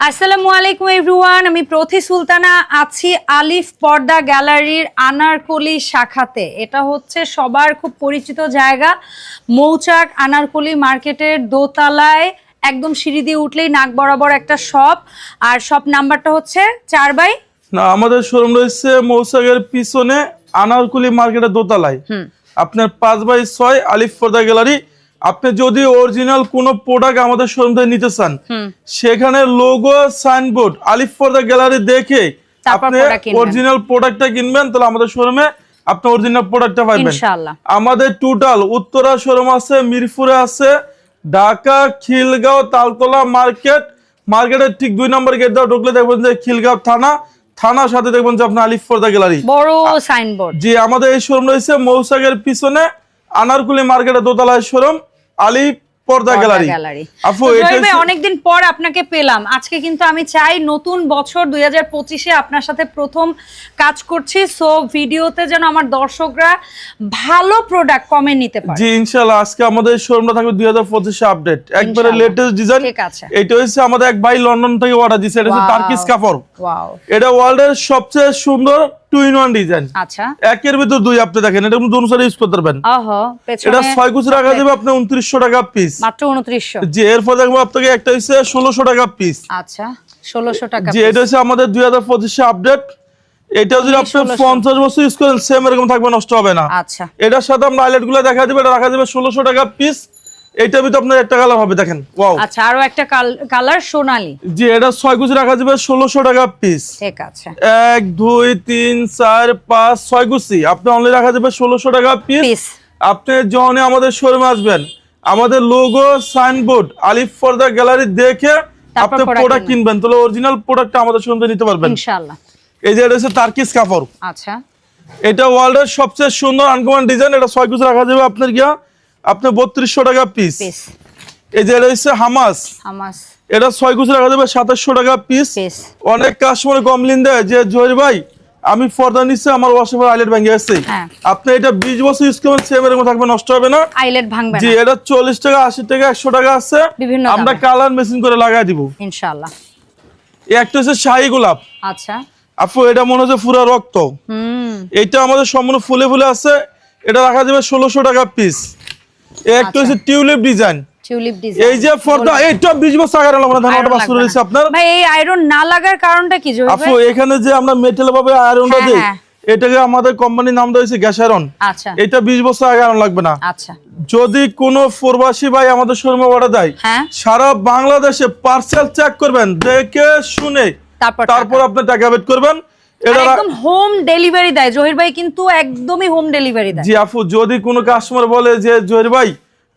আসসালামু আলাইকুম এভরিওয়ান। আমি প্রথি সুলতানা আছি আলিফ পর্দা গ্যালারির আনারকলি শাখাতে। এটা হচ্ছে সবার খুব পরিচিত জায়গা। মৌচাক আনারকলি মার্কেটের দোতলায় একদম সিঁড়ি দিয়ে উঠলেই নাক বরাবর একটা শপ। আর শপ নাম্বারটা হচ্ছে চার বাই? না আমাদের শোরুম রয়েছে মৌসাগের পিছনে আনারকুলি মার্কেটের দোতলায়। আপনার পাঁচ বাই ছয় আলিফ পর্দা গ্যালারি। আপনি যদি অরিজিনাল কোনো প্রোডাক্ট আমাদের শোরুম থেকে নিতে চান সেখানে লোগো সাইনবোর্ড আলিফ পর্দা গ্যালারি দেখে আপনি। অরিজিনাল প্রোডাক্টটা কিনবেন তাহলে আমাদের শোরুমে আপনি অরিজিনাল প্রোডাক্টটা পাবেন। ইনশাআল্লাহ। আমাদের টোটাল উত্তরা শোরুম আছে মিরপুরে আছে ঢাকা খিলগাঁও তালতলা মার্কেট মার্কেটের ঠিক দুই নম্বর গেট দাও ঢুকলে দেখবেন যে খিলগাঁও থানা। থানার সাথে দেখবেন যে আপনার আলিফ পর্দা গ্যালারি বড় সাইনবোর্ড জি আমাদের এই শোরুম রয়েছে মৌসাগের পিছনে আনারকুলি মার্কেটের দোতলায় শোরুম আলিফ পর্দা গ্যালারি। আপু অনেকদিন পর আপনাকে পেলাম। আজকে কিন্তু আমি চাই নতুন বছর দুই হাজার পঁচিশে আপনার সাথে প্রথম কাজ করছি। সো ভিডিওতে যেন আমার দর্শকরা ভালো প্রোডাক্ট কমে নিতে পারে। জি ইনশাল্লাহ আজকে আমাদের শোরুমটা থাকবে দুই হাজার পঁচিশে আপডেট একবারে লেটেস্ট ডিজাইন এটা হচ্ছে আমাদের এক ভাই লন্ডন থেকে অর্ডার দিচ্ছে এটা হচ্ছে. টার্কিস কাপড় এটা ওয়ার্ল্ডের সবচেয়ে সুন্দর টু ইন ওয়ান ডিজাইন আচ্ছা। একের ভিতর দুই আপনি দেখেন এটা ইউজ করতে পারবেন। এটা ছয় কুচি রাখা যাবে আপনি উনত্রিশশো টাকা পিস মাত্র উনত্রিশশো। যে এরপর দেখব আপনাকে একটা হচ্ছে ষোলোশো টাকা পিস আচ্ছা ষোলোশো টাকা যে এটা হচ্ছে আমাদের দুই হাজার পঁচিশে আপডেট এটা যদি আপনি পঞ্চাশ বছর ইউজ করেন সেম এরকম থাকবে নষ্ট হবে না। আচ্ছা। এটার সাথে আমরা আইলেটগুলো দেখা যাবে এটা রাখা যাবে ষোলোশো টাকা পিস এইটার ভিতরে আপনার একটা কালার হবে দেখেন। ওয়াও আচ্ছা আরও একটা কালার সোনালি। যে এটা ছয় কুচি রাখা যাবে ষোলোশো টাকা পিস ঠিক আছে। এক দুই তিন চার পাঁচ ছয় কুচি আপনি অনলি রাখা যাবে ষোলোশো টাকা পিস আপনি যখন আমাদের শোরুমে আসবেন আমাদের লোগো সাইনবোর্ড আলিফ ফর্দা গ্যালারি দেখে আপনি প্রোডাক্ট কিনবেন। তাহলে অরিজিনাল প্রোডাক্টটা আমাদের শোরুম থেকে নিতে পারবেন। ইনশাআল্লাহ। এই যে এটা হচ্ছে তার্কিস কাপড়। আচ্ছা। এটা ওয়ার্ল্ডের সবচেয়ে সুন্দর আনকমন ডিজাইন এটা ছয় কুচি রাখা যাবে আপনার গিয়া। আপনি বত্রিশশো টাকা পিস এই যে এটা হচ্ছে হামাস। হামাস। এটা ছয় কুচি রাখা যাবে সাতাশশো টাকা পিস অনেক কাস্টমার কমপ্লেন দেয় যে জহির ভাই আমি ফর্দা নিচ্ছে আমার ওয়াশাপের আইলেট ভেঙে হ্যাঁ। আপনি এটা বিশ বছর ইউজ করবেন সেম এরকম থাকবে নষ্ট হবে না। আইলেট ভাঙবে জি এটা চল্লিশ টাকা আশি টাকা একশো টাকা আছে। আমরা কালার মেশিন করে লাগাই দিব। ইনশাআল্লাহ। এই একটা হচ্ছে শাহি গোলাপ। আচ্ছা। আপু এটা মনে হচ্ছে পুরো রক্ত। হুম। এইটা আমাদের সম্পূর্ণ ফুলে ফুলে আছে। এটা রাখা যাবে ষোলোশো টাকা পিস একটা হচ্ছে টিউলিপ ডিজাইন। Tulip design. এই যে ফর্দা এইটা বিশ বছর আগে আমরা ধারণাটা বাস করে আপনার। ভাই এই আয়রন না লাগার কারণটা কি জয় আপু এখানে যে আমরা মেটেল ভাবে আয়রনটা হ্যাঁ, হ্যাঁ। এটাকে আমাদের কোম্পানির নাম দিয়েছে আচ্ছা। এটা বিশ বছর আগে আয়রন লাগবে না। আচ্ছা। যদি কোনো প্রবাসী ভাই আমাদের শোরুমে অর্ডার দেয় হ্যাঁ। সারা বাংলাদেশে পার্সেল চেক করবেন দেখে শুনে তারপর। আপনি টাকা বেট করবেন। একদম হোম ডেলিভারি দেয়। জহির ভাই কিন্তু একদমই হোম ডেলিভারি দেয়। জি আপু যদি কোনো কাস্টমার বলে যে জহির ভাই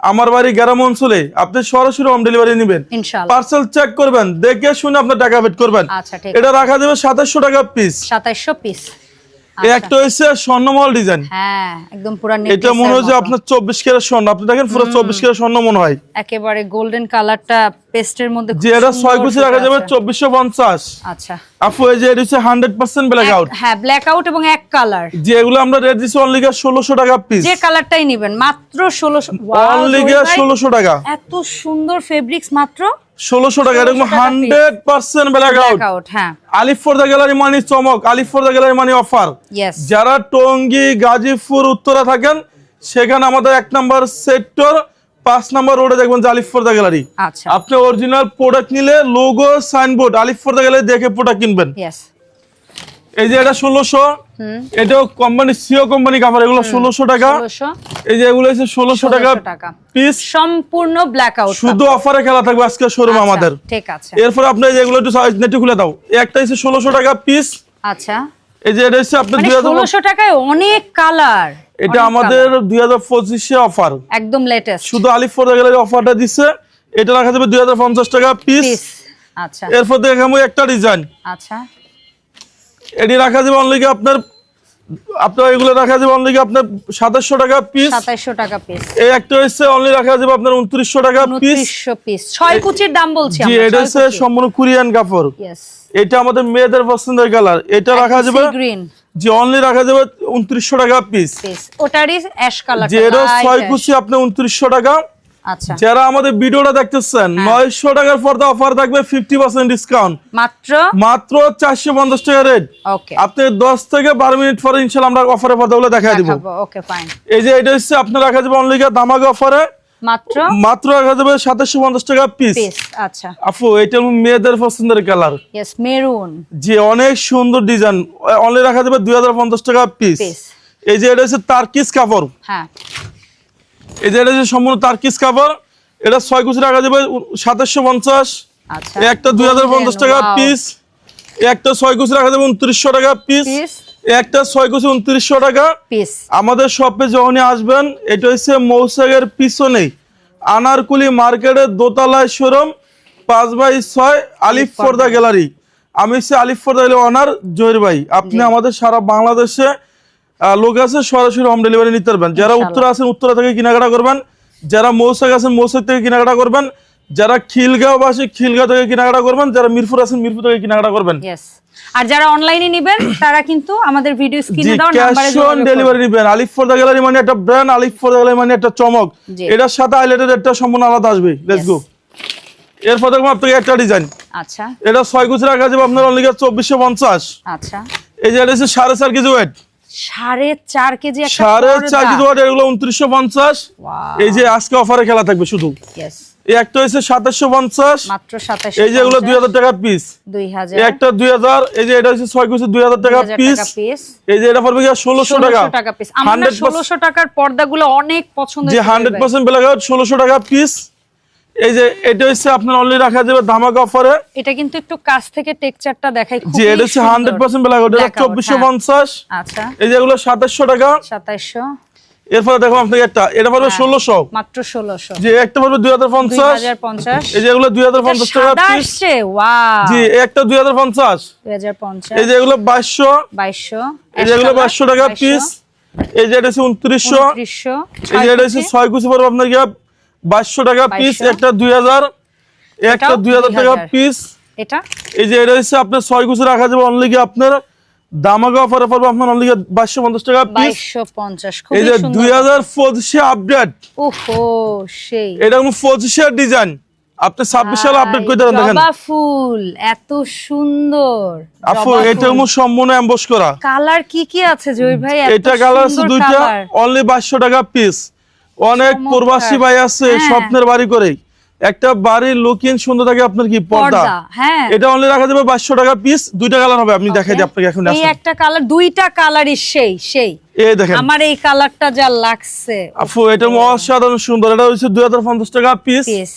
আমার বাড়ি গ্রাম অঞ্চলে আপনি সরাসরি হোম ডেলিভারি নেবেন। পার্সেল চেক করবেন দেখে শুনে আপনার টাকা পেট করবেন। আচ্ছা এটা রাখা দেবে সাতাশশো টাকা পিস সাতাইশশো পিস একটা হচ্ছে স্বর্ণমহল ডিজাইন হ্যাঁ একদম পুরা এটা মনে হয় যে আপনার চব্বিশ কেরার স্বর্ণ। আপনি দেখেন পুরো চব্বিশ কেরার স্বর্ণ মনে হয়। একেবারে গোল্ডেন কালারটা পেস্টের মধ্যে যে এটা সুন্দর ছয় রাখা যাবে আছে। চব্বিশশো পঞ্চাশ। আচ্ছা। আপু এই যে এটা হচ্ছে হান্ড্রেড পার্সেন্ট ব্ল্যাক আউট হ্যাঁ ব্ল্যাক আউট এবং এক কালার যে এগুলো আমরা রেট অনলি ষোলোশো টাকা পিস যে কালারটাই নেবেন মাত্র অনলি টাকা। এত সুন্দর ফেব্রিক্স মাত্র। ষোলোশো টাকা এরকম hundred percent black out Alif for the gallery money চমক Alif for the gallery money offer যারা টঙ্গী গাজীপুর উত্তরা থাকেন সেখানে আমাদের এক নম্বর সেক্টর পাঁচ নাম্বার রোডে দেখবেন যে আলিফ ফর দ্য গ্যালারি আপনি অরিজিনাল প্রোডাক্ট নিলে logo signboard Alif for the gallery দেখে প্রোডাক্ট কিনবেন। এই যে এটা ষোলোশো এটাও কোম্পানি সিও কোম্পানি কাপড় এগুলো ষোলোশো টাকা। এই যে এগুলো হচ্ছে ষোলোশো টাকা পিস সম্পূর্ণ ব্ল্যাক আউট শুধু অফারে খেলা থাকবে আজকে শোরুম আমাদের। ঠিক আছে। এরপর আপনি যেগুলো একটু সাইজ নেটে খুলে দাও। একটা হচ্ছে ষোলোশো টাকা পিস আচ্ছা। এই যে এটা হচ্ছে আপনার মানে দুই হাজার টাকায় অনেক কালার এটা আমাদের দুই হাজার পঁচিশে অফার একদম লেটেস্ট শুধু অফারটা দিচ্ছে এটা রাখা যাবে দুই হাজার পঞ্চাশ টাকা পিস পিস আচ্ছা। এরপর দেখাবো একটা ডিজাইন আচ্ছা। এটি রাখা যাবে অনলি আপনার আপনার এগুলো রাখা যাবে অনলি আপনার সাতাশশো টাকা পিস সাতাইশশো টাকা পিস এই একটা হচ্ছে অনলি রাখা যাবে আপনার উনত্রিশশো টাকা পিস উনত্রিশশো পিস ছয় কুচির দাম বলছি জি এটা হচ্ছে সম্পূর্ণ কোরিয়ান কাপড়। এটা আমাদের মেয়েদের পছন্দের কালার। এটা রাখা যাবে গ্রিন যে অনলি রাখা যাবে উনত্রিশশো টাকা পিস পিস ওটারই অ্যাশ কালার যে এটা ছয় কুচি আপনি উনত্রিশশো টাকা। যারা আমাদের ভিডিওটা দেখতেছেন হ্যাঁ। নয়শো টাকার পর্দা অফার থাকবে ফিফটি পার্সেন্ট ডিসকাউন্ট মাত্র? মাত্র চারশো পঞ্চাশ টাকা রেট আপনি দশ থেকে বারো মিনিট পরে ইনশাল্লাহ আমরা অফারের পর্দাগুলো দেখাই দিব। এই যে এটা হচ্ছে আপনার রাখা যাবে অনলি দামাকে অফারে মাত্র? মাত্র রাখা যাবে সাতাশশো পঞ্চাশ টাকা পিস আচ্ছা। আপু এটা মেয়েদের পছন্দের কালার মেরুন যে অনেক সুন্দর ডিজাইন অনলি রাখা যাবে দুই হাজার পঞ্চাশ টাকা পিস পিস এই যে এটা হচ্ছে তার্কিস কাপড়। হ্যাঁ। এই যে এটা হচ্ছে সম্পূর্ণ তার্কিস কাপড় এটা ছয় কুচি রাখা যাবে সাতাশশো পঞ্চাশ। আচ্ছা। একটা দুই হাজার পঞ্চাশ টাকা পিস একটা ছয় কুচি রাখা যাবে উনত্রিশশো টাকা পিস একটা ছয় কুচি উনত্রিশশো টাকা। পিস আমাদের শপে যখনই আসবেন এটা হচ্ছে মৌসাগের পিছনেই। আনারকুলি মার্কেটের দোতলায় শোরুম পাঁচ বাই ছয় আলিফ ফোর্দা গ্যালারি। আমি হচ্ছে আলিফ ফোর্দা গ্যালারি অনার জহির ভাই। আপনি আমাদের সারা বাংলাদেশে লোক আছে সরাসরি হোম ডেলিভারি নিতে পারবেন। যারা। উত্তরা আছেন উত্তরা থেকে কেনাকাটা করবেন। যারা মৌসাক আছেন মৌসাক থেকে কেনাকাটা করবেন। যারা খিলগাঁও বাসী খিলগাঁও থেকে কেনাকাটা করবেন। যারা মিরপুর আছেন মিরপুর থেকে কেনাকাটা করবেন। আর যারা অনলাইনে নেবেন তারা কিন্তু আমাদের ভিডিও স্ক্রিনে দেওয়া ক্যাশ অন ডেলিভারি নিবেন। আলিফ ফর দ্য গ্যালারি মানে একটা brand Alif for the gallery মানে একটা চমক। এটার সাথে হাইলাইটের একটা সম্পূর্ণ আলাদা আসবে। লেটস গো এরপর দেখব আপনাকে একটা ডিজাইন আচ্ছা। এটা ছয় কুচি রাখা যাবে আপনার অনলি চব্বিশশো পঞ্চাশ। আচ্ছা। এই যে এটা হচ্ছে সাড়ে চার কেজি ওয়েট সাড়ে চার কেজি সাড়ে পর্দা। চার কেজি ওয়েট এগুলো উনত্রিশশো পঞ্চাশ। এই যে আজকে অফারে খেলা থাকবে শুধু। একটা হচ্ছে সাতাশশো পঞ্চাশ। মাত্র সাতাশ এই যে এগুলো দুই হাজার টাকা পিস দুই একটা দুই হাজার এই যে এটা হচ্ছে ছয় কুচি দুই হাজার টাকা পিস এই যে এটা পড়বে ষোলোশো টাকা। টাকা পিস আমার ষোলোশো টাকার পর্দাগুলো অনেক পছন্দ যে হান্ড্রেড পার্সেন্ট ষোলোশো টাকা পিস এই যে এটা হচ্ছে আপনার অনলি রাখা যাবে ধামাকা অফারে এটা কিন্তু একটু কাছ থেকে টেক্সচারটা দেখাই যে এটা হচ্ছে হান্ড্রেড পার্সেন্ট ব্ল্যাক আউট এটা Blackout, চব্বিশশো হ্যাঁ। পঞ্চাশ। আচ্ছা। এই যে এগুলো সাতাশশো টাকা। সাতাইশশো এরপরে দেখো আপনাকে একটা এটা পড়বে হ্যাঁ। ষোলোশো। মাত্র ষোলোশো। যে একটা পড়বে দুই হাজার দুই পঞ্চাশ হাজার পঞ্চাশ। এই যে এগুলো দুই হাজার পঞ্চাশ টাকা সাদা পিস আসছে? ওয়াও জি একটা দুই হাজার পঞ্চাশ। দুই হাজার পঞ্চাশ। এই যে এগুলো বাইশশো। বাইশশো। এই যে এগুলো বাইশশো টাকা পিস এই যে এটা হচ্ছে উনত্রিশশো। ত্রিশশো এই যে এটা হচ্ছে ছয় কুচি পড়বে আপনার গিয়ে বাইশশো টাকা পিস একটা দুই হাজার একটা দুই হাজার টাকা পিস এটা? এই যে এটা হচ্ছে আপনার ছয় কুচি রাখা যাবে অনলি কি আপনার দামাগা অফারে পড়বে আপনার অনলি বাইশশো পঞ্চাশ টাকা পিস এই যে দুই হাজার পঁচিশে আপডেট সেই। এটা কোনো পঁচিশের ডিজাইন আপনি ছাব্বিশ সালে আপডেট করে দেখেন। ফুল এত সুন্দর। আপু এটা সম্পূর্ণ করা। কালার কি কি আছে জয় ভাই? এটা কালার আছে দুইটা অনলি বাইশশো টাকা পিস অনেক। প্রবাসী ভাই আছে হ্যাঁ। স্বপ্নের বাড়ি করে একটা বাড়ির লুকিং সুন্দর থাকে আপনার কি পর্দা। হ্যাঁ। এটা অনলি রাখা যাবে বাইশশো টাকা পিস দুইটা কালার হবে। আপনি দেখাই দিই আপনাকে এখন এই একটা কালার দুইটা কালারই সেই সেই। এই দেখেন। আমার এই কালারটা যা লাগছে। আপু এটা অসাধারণ সুন্দর। এটা হচ্ছে দুই হাজার পঞ্চাশ টাকা পিস পিস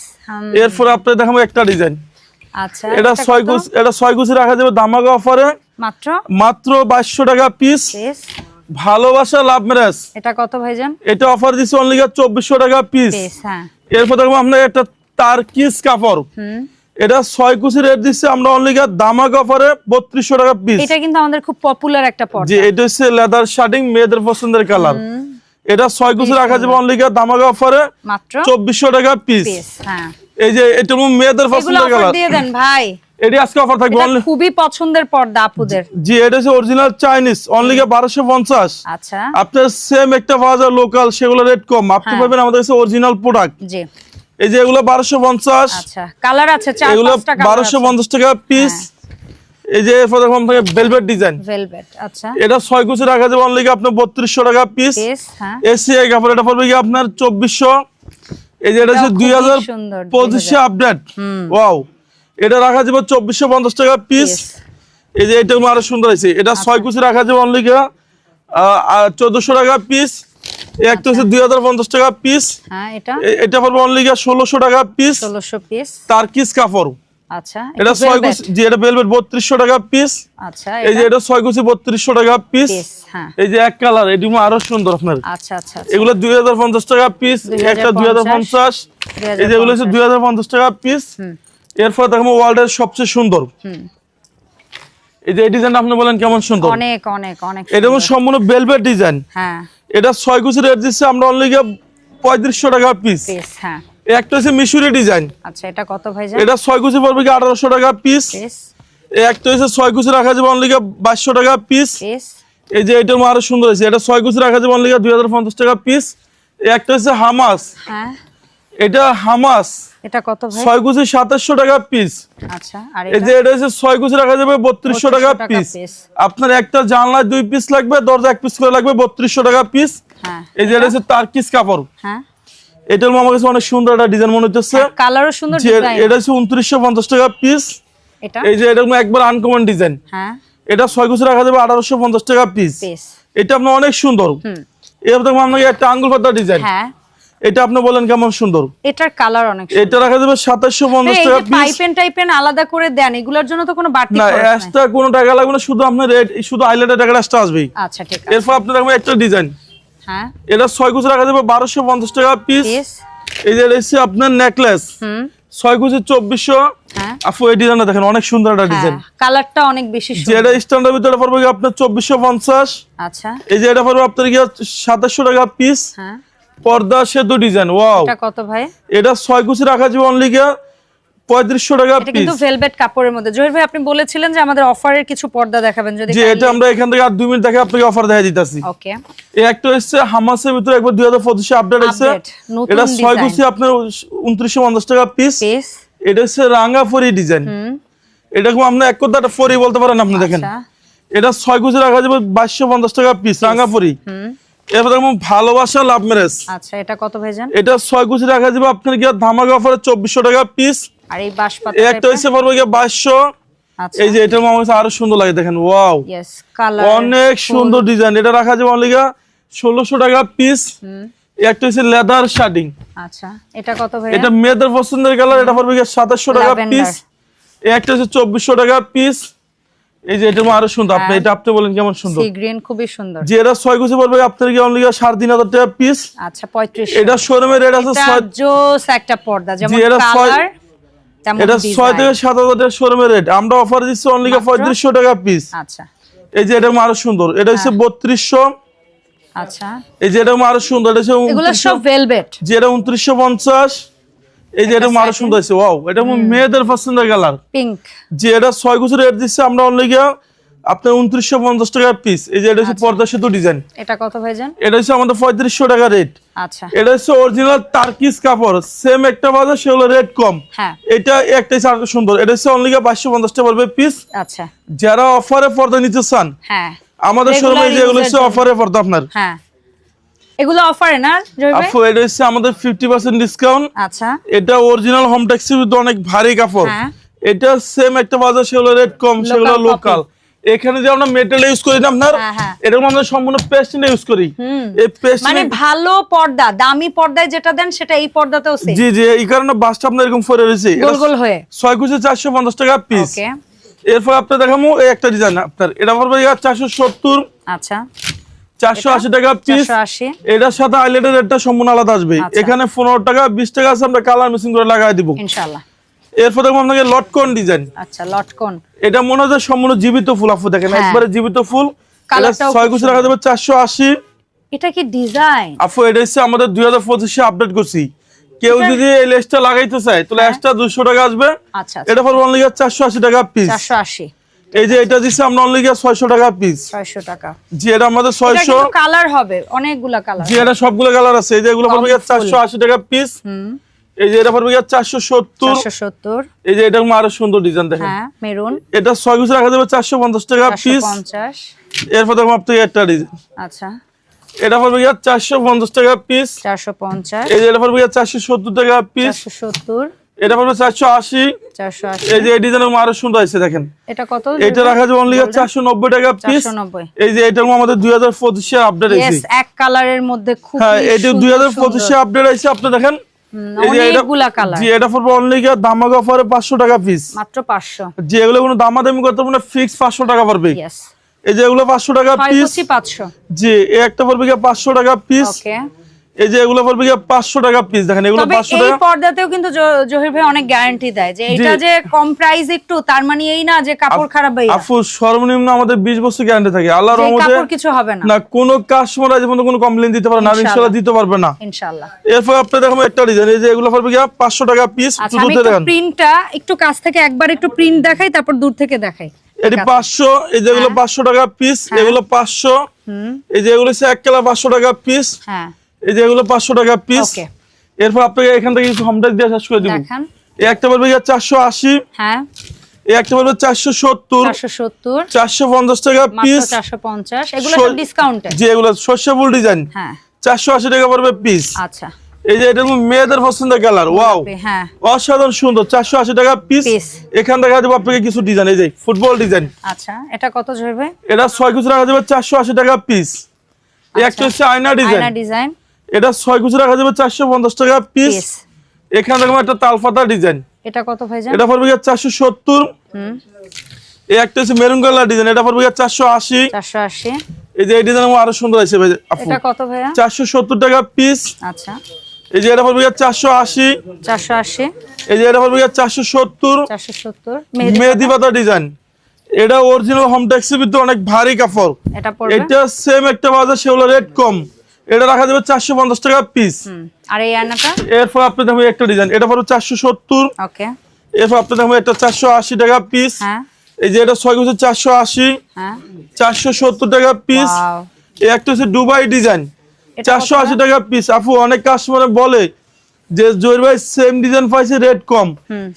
এরপর আপনি দেখাবো একটা ডিজাইন আচ্ছা এটা এটা ছয় গুছ এটা ছয় গুছি রাখা যাবে দামাগা অফারে মাত্র? মাত্র বাইশশো টাকা পিস পিস ভালোবাসা লাভ ম্যারেজ। এটা কত ভাইজান? এটা অফার দিচ্ছে অনলি চব্বিশশো টাকা পিস হ্যাঁ। এরপর দেখব আপনার একটা তার্কিস কাপড়। হুম। এটা ছয় কুচি রেট দিচ্ছে আমরা অনলি দামাগা অফারে বত্রিশশো টাকা পিস এটা কিন্তু আমাদের খুব পপুলার একটা পর্দা। এটা হচ্ছে লেদার শার্টিং মেয়েদের পছন্দের কালার এটা ছয় কুচি রাখা যাবে অনলি দামাগা অফারে মাত্র? চব্বিশশো টাকা পিস পিস হ্যাঁ। এই যে এটা মেয়েদের পছন্দের কালার দিয়ে দেন ভাই। এটি আজকে অফার থাকবে খুবই পছন্দের পর্দা আপুদের। জি এটা হচ্ছে অরিজিনাল চাইনিজ অনলি আচ্ছা। আপনার সেম একটা পাওয়া যায় লোকাল সেগুলো রেট কম। আপনি হ্যাঁ। পাবেন আমাদের কাছে অরিজিনাল প্রোডাক্ট জি। এই যে এগুলো আচ্ছা কালার আছে চার এগুলো পাঁচটা কালার বারোশো আছে পঞ্চাশ টাকা পিস এই যে এরপর ভেলভেট ডিজাইন ভেলভেট আচ্ছা। এটা রাখা যাবে অনলি আপনার বত্রিশশো টাকা পিস পিস হ্যাঁ। কাপড় এটা পড়বে কি আপনার চব্বিশশো? এই যে এটা হচ্ছে এটাও দুই খুবই হাজার সুন্দর, পঁচিশে আপডেট ওয়াও এটা রাখা যাবে চব্বিশশো পঞ্চাশ টাকা পিস এই যে এটা আরও সুন্দর আছে এটা আচ্ছা। ছয় কুচি রাখা যাবে অনলি চোদ্দশো টাকা পিস একটা হচ্ছে দুই হাজার পঞ্চাশ টাকা পিস হ্যাঁ এটা? এটা পড়বে অনলি ষোলোশো টাকা পিস ষোলোশো পিস তার কিস কাপড়। আচ্ছা এটা ছয় velvet। কুচি জি এটা বেলভেট বত্রিশশো টাকা পিস আচ্ছা এই যে এটা? ছয় কুচি বত্রিশশো টাকা পিস হ্যাঁ। এই যে এক কালার এটি আরও সুন্দর আপনার। আচ্ছা আচ্ছা আচ্ছা। এগুলো দুই হাজার পঞ্চাশ টাকা পিস একটা দুই হাজার পঞ্চাশ এই যে এগুলো হচ্ছে দুই হাজার পঞ্চাশ। টাকা পিস এরপর দেখব ওয়ার্ল্ডের সবচেয়ে সুন্দর। এই যে এই ডিজাইন আপনি বলেন কেমন সুন্দর? অনেক অনেক অনেক এটা। সম্পূর্ণ বেলভেট ডিজাইন হ্যাঁ। এটা ছয় কুচি রেট দিচ্ছে আমরা অনলি পঁয়ত্রিশশো টাকা পিস পিস হ্যাঁ। একটা হচ্ছে মিশুরি ডিজাইন আচ্ছা এটা কত ভাইজান এটা ছয় কুচি পড়বে কি আঠারোশো টাকা পিস পিস একটা হচ্ছে ছয় কুচি রাখা যাবে অনলি বাইশশো টাকা পিস পিস এই যে এটার আরও সুন্দর আছে এটা ছয় কুচি রাখা যাবে অনলি দুই হাজার পঞ্চাশ টাকা পিস একটা হচ্ছে হামাস। হ্যাঁ। এটা হামাস। এটা কত ভাই? ছয় কুচি সাতাশশো টাকা পিস আচ্ছা আর এই যে এটা হচ্ছে ছয় কুচি রাখা যাবে বত্রিশশো 3200 টাকা পিস আপনার একটা জানলায় দুই পিস লাগবে দরজা এক পিস করে লাগবে বত্রিশশো টাকা পিস হ্যাঁ এই যে এটা হচ্ছে তার্কিস কাপড়। হ্যাঁ। এটার আমার কাছে অনেক সুন্দর একটা ডিজাইন মনে হচ্ছে। কালারও সুন্দর ডিজাইন এটা হচ্ছে উনত্রিশশো পঞ্চাশ টাকা পিস এটা? এই যে এটা একবার আনকমন ডিজাইন হ্যাঁ। এটা ছয় কুচি রাখা যাবে আঠারোশো পঞ্চাশ টাকা পিস এটা আপনার অনেক সুন্দর। হুম। দেখব আপনাকে একটা আঙ্গুল পাতা ডিজাইন হ্যাঁ। এটা আপনি বলেন কেমন সুন্দর? এটার কালার অনেক এটা রাখা যাবে সাতাশশো পঞ্চাশ এই টাকা পিস পাইপেন টাইপেন আলাদা করে দেন এগুলোর জন্য তো কোনো বাড়তি না এক্সট্রা কোনো টাকা লাগবে না শুধু আপনার রেট শুধু হাইলাইটের টাকাটা এক্সট্রা আসবেই। আচ্ছা ঠিক আছে। এরপর আপনার দেখবেন একটা ডিজাইন হ্যাঁ। এটা ছয় কুচি রাখা যাবে বারোশো পঞ্চাশ টাকা পিস এই যে হচ্ছে আপনার নেকলেস হুম। ছয় কুচি চব্বিশশো। হ্যাঁ। আপু এই ডিজাইনটা দেখেন অনেক সুন্দর একটা ডিজাইন হ্যাঁ কালারটা অনেক বেশি সুন্দর এটা স্ট্যান্ডার্ড ভিতরে পড়বে আপনার চব্বিশশো পঞ্চাশ। আচ্ছা। এই যে এটা পড়বে আপনার গিয়ে সাতাশশো টাকা পিস হ্যাঁ। পর্দা সেতু ডিজাইন ওয়াও এটা কত ভাই? এটা ছয় কুচি রাখা যাবে অনলি গিয়া পঁয়ত্রিশশো টাকা এটা পিস কিন্তু ভেলভেট কাপড়ের মধ্যে। জহির ভাই আপনি বলেছিলেন যে আমাদের অফারের কিছু পর্দা দেখাবেন যদি যে এটা আমরা এখান থেকে আর দুই মিনিট দেখে আপনাকে অফার দেখা দিতেছি। ওকে এই একটা হচ্ছে হামাসের ভিতরে একবার দুই হাজার পঁচিশে আপডেট নতুন এটা ছয় design। কুচি আপনার উনত্রিশশো পঞ্চাশ টাকা পিস পিস এটা হচ্ছে রাঙ্গা ফরি ডিজাইন হুম। এটা খুব আপনি এক কথা ফরি বলতে পারেন আপনি দেখেন। আচ্ছা। এটা ছয় কুচি রাখা যাবে বাইশশো পঞ্চাশ টাকা পিস রাঙ্গা ফরি হুম। এরপর দেখুন ভালোবাসা লাভ ম্যারেজ আচ্ছা এটা কত ভাইজান? এটা ছয় কুচি রাখা যাবে আপনার গিয়ে ধামাকা অফারে চব্বিশশো টাকা পিস আর এই বাঁশপাতা একটা হচ্ছে পড়বে গিয়ে বাইশশো। আচ্ছা। এই যে এটা আমার আরও সুন্দর লাগে দেখেন ওয়াও কালার অনেক সুন্দর ডিজাইন এটা রাখা যাবে অনলি ষোলোশো টাকা পিস একটা হচ্ছে লেদার শার্টিং আচ্ছা এটা কত ভাই এটা মেয়েদের পছন্দের কালার এটা পড়বে গিয়ে টাকা পিস একটা হচ্ছে চব্বিশশো টাকা পিস এই যে এটা আরও সুন্দর। আপনি হ্যাঁ। এটা আপনি বলেন কেমন সুন্দর? সি গ্রিন খুবই সুন্দর। যে এটা ছয় কুচি পড়বে আপনার গিয়ে অনলি গিয়ে সাড়ে তিন হাজার টাকা পিস আচ্ছা পঁয়ত্রিশ। এটা শোরুমের রেট আছে জোস একটা পর্দা যেমন কালার এটা ছয় design। থেকে সাত হাজার টাকা শোরুমের রেট আমরা অফার দিচ্ছি অনলি গিয়ে মাত্র? পঁয়ত্রিশশো টাকা পিস আচ্ছা। এই যে এটা আরও সুন্দর। এটা হচ্ছে বত্রিশশো। আচ্ছা। এই যে এটা আরও সুন্দর। এটা হচ্ছে এগুলো সব ভেলভেট যে এটা উনত্রিশশো পঞ্চাশ। এই যে এটা আরও সুন্দর আছে ওয়াও এটা মেয়েদের পছন্দের কালার পিঙ্ক যে এটা ছয় বছর রেট দিচ্ছে আমরা অনলি গিয়া আপনার উনত্রিশশো পঞ্চাশ টাকা পিস এই যে এটা হচ্ছে পর্দা সেতু ডিজাইন এটা কত ভাইজান এটা হচ্ছে আমাদের পঁয়ত্রিশশো টাকা রেট আচ্ছা। এটা হচ্ছে অরিজিনাল টার্কিস কাপড় সেম একটা বাজার সেগুলো রেট কম। হ্যাঁ। এটা একটাই চার সুন্দর এটা হচ্ছে অনলি বাইশশো পঞ্চাশ টাকা পড়বে পিস আচ্ছা। যারা অফারে পর্দা নিতে চান হ্যাঁ। আমাদের শোরুমে যেগুলো হচ্ছে। অফারে পর্দা আপনার। হ্যাঁ। এগুলো অফারে না আপু এটা হচ্ছে আমাদের ফিফটি পার্সেন্ট ডিসকাউন্ট আচ্ছা। এটা অরিজিনাল হোম ট্যাক্সির ভিতরে অনেক ভারী কাপড়। হ্যাঁ। এটা সেম একটা বাজার সেগুলো রেট কম সেগুলো লোকাল এখানে যে আমরা মেটেরিয়াল ইউজ করি না আপনার হ্যাঁ, হ্যাঁ। এটা আমরা সম্পূর্ণ পেস্ট ইউজ করি। এই পেস্ট মানে ভালো পর্দা দামি পর্দায় যেটা দেন সেটা এই পর্দাতেও সেম জি জি এই কারণে বাসটা আপনার এরকম ফরে রয়েছে। গোল গোল হয়ে। ছয় কুচি চারশো পঞ্চাশ টাকা পিস ওকে এরপর আপনার দেখাবো এই একটা ডিজাইন আপনার। এটা পড়বে চারশো সত্তর। আচ্ছা। চারশো আশি টাকা পিস এটার সাথে আইলেটের রেটটা সম্পূর্ণ আলাদা আসবে। আচ্ছা। এখানে পনেরো টাকা বিশ টাকা আছে আমরা কালার মেশিন করে লাগাই দিব। ইনশাল্লাহ এরপর দেখব আপনাকে লটকন ডিজাইন আচ্ছা লটকন। এটা মনে হচ্ছে সম্পূর্ণ জীবিত ফুল আপু দেখেন হ্যাঁ। একবারে জীবিত ফুল। ছয় কুচি রাখা যাবে চারশো আশি। এটা কি ডিজাইন আপু এটা হচ্ছে আমাদের দুই হাজার পঁচিশে আপডেট করছি। কেউ যদি এই লেসটা লাগাইতে চায় তাহলে এক্সট্রা দুশো টাকা আসবে। আচ্ছা এটা পড়বে অনলি চারশো আশি টাকা পিস চারশো আশি। এই যে এটা দিচ্ছে আমরা অনলি ছয়শো টাকা পিস ছয়শো টাকা। যে এটা আমাদের এটা ছয়শো। কিন্তু কালার হবে অনেকগুলা কালার যে এটা সবগুলো কালার আছে। এই যে এগুলো পড়বে ফুল। চারশো আশি টাকা পিস হুম। এই যে এটা পড়বে চারশো সত্তর। চারশো সত্তর। এই যে এটা আরও সুন্দর ডিজাইন দেখেন। হ্যাঁ মেরুন। এটা ছয় কুচি রাখা যাবে চারশো পঞ্চাশ টাকা পিস পঞ্চাশ। এরপর দেখো আপনার একটা ডিজাইন আচ্ছা। এটা পড়বে গিয়ে চারশো পঞ্চাশ টাকা পিস চারশো পঞ্চাশ। এই যে এটা পড়বে গিয়ে চারশো সত্তর টাকা পিস চারশো সত্তর। এটা পড়বে চারশো আশি। চারশো আশি। এই যে এই ডিজাইন আরও সুন্দর আছে দেখেন। এটা কত? এটা রাখা যাবে অনলি চারশো নব্বই। টাকা পিস চারশো নব্বই। এই যে এটা আমাদের দুই হাজার আপডেট আছে এক কালারের মধ্যে খুব হ্যাঁ এটা দুই হাজার পঁচিশে আপডেট আছে আপনি দেখেন। পাঁচশো টাকা পিস মাত্র পাঁচশো। যে এগুলো কোনো দামাদামি করতে হবে না ফিক্স পাঁচশো টাকা পড়বে। ইয়েস এই যে এগুলো পাঁচশো টাকা পিস জি এই একটা পড়বে পাঁচশো টাকা পিস ওকে এই যে এগুলো পড়বে গিয়ে পাঁচশো টাকা পিস দেখেন এগুলো তবে পাঁচশো এই টাকা। পর্দাতেও কিন্তু জহির ভাই অনেক গ্যারান্টি দেয় যে এটা যে কম প্রাইস একটু তার মানে এই না যে কাপড় খারাপ হয়ে আফু সর্বনিম্ন আমাদের বিশ বছর গ্যারান্টি থাকে। আল্লাহর রহমতে কাপড় কিছু হবে না। না কোনো কাস্টমার আজ পর্যন্ত কোনো কমপ্লেন দিতে পারে না ইনশাআল্লাহ। দিতে পারবে না। ইনশাআল্লাহ এরপর আপনি দেখাবো একটা ডিজাইন এই যে এগুলো পড়বে গিয়ে পাঁচশো টাকা পিস দুধে একটু দেখেন। প্রিন্টটা একটু কাছ থেকে একবার একটু প্রিন্ট দেখাই তারপর দূর থেকে দেখাই। এটি পাঁচশো এই যে এগুলো পাঁচশো টাকা পিস এগুলো পাঁচশো। হুম। এই যে এগুলো হচ্ছে এক কেলা পাঁচশো টাকা পিস হ্যাঁ। এই যে এগুলো পাঁচশো টাকা পিস এরপর আপনাকে এখান থেকে কিছু হোম ট্যাক্স দিয়ে শেষ করে দিব। এই একটা বলবে চারশো আশি। হ্যাঁ। এই একটা বলবে চারশো পঞ্চাশ টাকা পিস এগুলো সব ডিসকাউন্টে এগুলো ডিজাইন হ্যাঁ। আশি টাকা পড়বে পিস আচ্ছা। এই যে এটা মেয়েদের পছন্দের কালার ওয়াও হ্যাঁ। অসাধারণ সুন্দর। চারশো আশি টাকা পিস এখান যাবে আপনাকে কিছু ডিজাইন এই যে ফুটবল ডিজাইন আচ্ছা এটা কত এটা ছয় যাবে চারশো আশি টাকা পিস এই একটা হচ্ছে আয়না ডিজাইন আয়না ডিজাইন এটা ছয় কুচি রাখা যাবে চারশো পঞ্চাশ টাকা পিস এখানে দেখব একটা তালপাতা ডিজাইন এটা কত ভাইজান? এটা পড়বে চারশো সত্তর। এই একটা হচ্ছে মেরুন কালার ডিজাইন এটা পড়বে চারশো আশি। চারশো আশি। এই যে এই ডিজাইন আরও সুন্দর আছে ভাই এটা কত ভাইয়া? চারশো সত্তর টাকা পিস আচ্ছা। এই যে এটা পড়বে চারশো আশি। চারশো আশি। এই যে এটা পড়বে চারশো সত্তর। চারশো সত্তর। মেহেদি পাতা। ডিজাইন এটা অরিজিনাল হোম ট্যাক্সির ভিতরে অনেক ভারী কাপড়। এটা সেম একটা বাজার সেগুলো রেট কম। এটা রাখা যাবে চারশো পঞ্চাশ টাকা পিস আর এই আয়নাটা? এরপর আপনি দেখবেন একটা ডিজাইন এটা পড়বে চারশো সত্তর। ওকে। এরপর আপনি দেখবেন একটা চারশো আশি টাকা পিস হ্যাঁ। এই যে এটা ছয় বছর চারশো আশি। হ্যাঁ। চারশো সত্তর টাকা পিস. একটা হচ্ছে দুবাই ডিজাইন চারশো আশি টাকা পিস আপু অনেক কাস্টমার বলে যে জহির ভাই সেম ডিজাইন পাইছে রেট কম।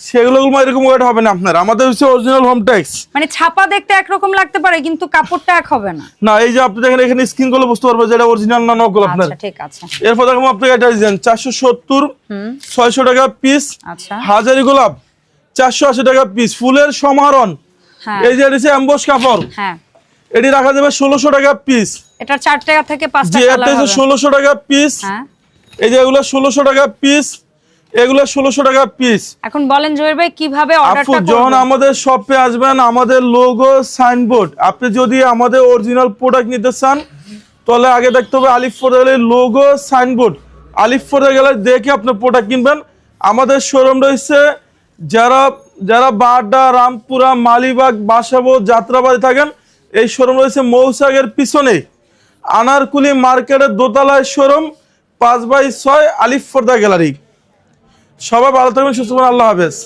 সেগুলো এরকম ওয়েট হবে না আপনার। আমাদের হচ্ছে অরিজিনাল হোম ট্যাক্স মানে ছাপা দেখতে একরকম লাগতে পারে কিন্তু কাপড়টা এক হবে না। না এই যে আপনি দেখেন এখানে স্ক্রিন করলে বুঝতে পারবেন যেটা অরিজিনাল না নকল আপনার। আচ্ছা ঠিক আছে। এরপর দেখুন আপনাকে এটা ডিজাইন চারশো সত্তর হুম। ছয়শো টাকা পিস আচ্ছা। হাজারি গোলাপ চারশো আশি টাকা পিস ফুলের সমারণ হ্যাঁ। এই যে এটা হচ্ছে অ্যাম্বস কাপড়। হ্যাঁ। এটি রাখা যাবে ষোলোশো টাকা পিস এটার চার টাকা থেকে পাঁচটা যে একটা কালার হচ্ছে ষোলোশো টাকা পিস হ্যাঁ। এই যে এগুলো ষোলোশো টাকা পিস এগুলো ষোলোশো টাকা পিস এখন বলেন জহির ভাই কীভাবে আপু যখন আমাদের শপে আসবেন আমাদের লোগো সাইনবোর্ড আপনি যদি আমাদের অরিজিনাল প্রোডাক্ট নিতে চান তাহলে আগে দেখতে হবে আলিফ লোগো সাইনবোর্ড আলিফ ফোর্ডে গেলে দেখে আপনি প্রোডাক্ট কিনবেন। আমাদের শোরুম রয়েছে যারা যারা বাড্ডা রামপুরা মালিবাগ বাসাবো যাত্রাবাড়ি থাকেন এই শোরুম রয়েছে মৌসাগের পিছনে আনারকুলি মার্কেটের দোতলায় শোরুম পাঁচ বাই ছয় আলিফ ফর্দা গ্যালারি। সবাই ভালো থাকবেন সুস্থ আল্লাহ হাফেজ।